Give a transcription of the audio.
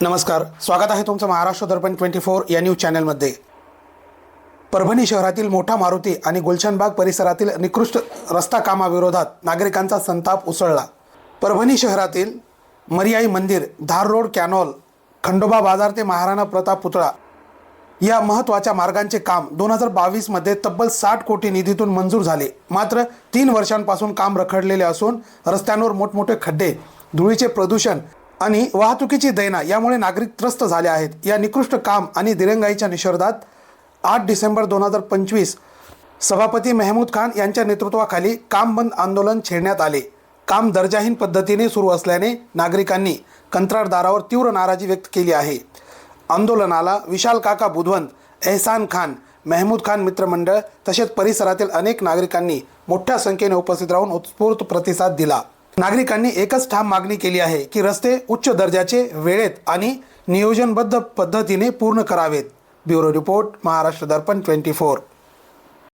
नमस्कार स्वागत आहे तुमचं महाराष्ट्र दर्पण ट्वेंटी फोर या न्यूज चॅनलमध्ये. परभणी शहरातील मोठा मारुती आणि गुलशनबाग परिसरातील निकृष्ट रस्ता कामाविरोधात नागरिकांचा संताप उसळला. परभणी शहरातील मरियाई मंदिर धार रोड कॅनॉल खंडोबा बाजार ते महाराणा प्रताप पुतळा या महत्त्वाच्या मार्गांचे काम दोन हजार बावीसमध्ये तब्बल साठ कोटी निधीतून मंजूर झाले. मात्र तीन वर्षांपासून काम रखडलेले असून रस्त्यांवर मोठमोठे खड्डे धुळीचे प्रदूषण आणि वाहतुकीची दैना यामुळे नागरिक त्रस्त झाले आहेत. या निकृष्ट काम आणि दिरंगाईच्या निषेधात आठ डिसेंबर दोन हजार पंचवीस सभापती मेहमूद खान यांच्या नेतृत्वाखाली काम बंद आंदोलन छेडण्यात आले. काम दर्जाहीन पद्धतीने सुरू असल्याने नागरिकांनी कंत्राटदारावर तीव्र नाराजी व्यक्त केली आहे. आंदोलनाला विशाल काका बुधवंत एहसान खान मेहमूद खान मित्रमंडळ तसेच परिसरातील अनेक नागरिकांनी मोठ्या संख्येने उपस्थित राहून उत्स्फूर्त प्रतिसाद दिला. नागरिकांनी एकच ठाम मागणी केली आहे की रस्ते उच्च दर्जाचे वेळेत आणि नियोजनबद्ध पद्धतीने पूर्ण करावेत. Bureau report Maharashtra Darpan twenty four.